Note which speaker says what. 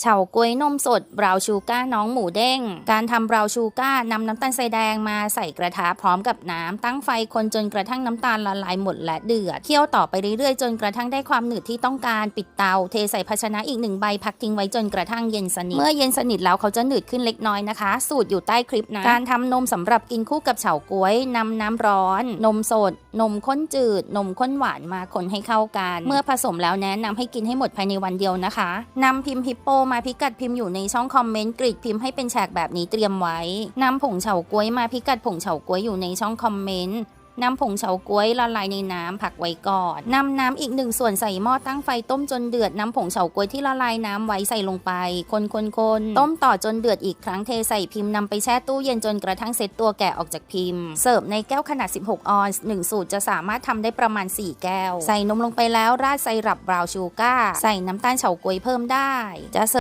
Speaker 1: เฉาก๊วยนมสดบราวชูก้าน้องหมูเด้ง การทำบราวชูก้านำน้ำตาลทรายแดงมาใส่กระทะพร้อมกับน้ำตั้งไฟคนจนกระทั่งน้ำตาลละลายหมดและเดือดเคี่ยวต่อไปเรื่อยๆ จนกระทั่งได้ความหนืดที่ต้องการปิดเตา เทใส่ภาชนะอีกหนึ่งใบพักทิ้งไว้จนกระทั่งเย็นสนิทเมื่อเย็นสนิทแล้วเขาจะหนืดขึ้นเล็กน้อยนะคะ สูตรอยู่ใต้คลิปนะการทำนมสำหรับกินคู่กับเฉาก๊วยนำน้ำร้อน นมสด นมข้นจืด นมข้นหวานมาคนให้เข้ากัน เมื่อผสมแล้วแนะนำให้กินให้หมดภายในวันเดียวนะคะนำพิมพ์ฮิปโปมาพิกัดพิมพ์อยู่ในช่องคอมเมนต์กรีดพิมพ์ให้เป็นแฉกแบบนี้เตรียมไว้นำผงเฉาก๊วยมาพิกัดผงเฉาก๊วยอยู่ในช่องคอมเมนต์นำผงเฉาก๊วยละลายในน้ำผักไว้ก่อนนำน้ำอีกหนึ่งส่วนใส่หม้อตั้งไฟต้มจนเดือดนำผงเฉาก๊วยที่ละลายน้ำไว้ใส่ลงไป คนคนคนต้มต่อจนเดือดอีกครั้งเทใส่พิมพ์นำไปแช่ตู้เย็นจนกระทั่งเซ็ตตัวแกะออกจากพิมพ์ เสิร์ฟในแก้วขนาด 16 ออนซ์หนึ่งสูตรจะสามารถทำได้ประมาณ 4 แก้ว ใส่นมลงไปแล้วราดไซรัปบราวน์ชูการ์ใส่น้ำตาลเฉาก๊วยเพิ่มได้จะ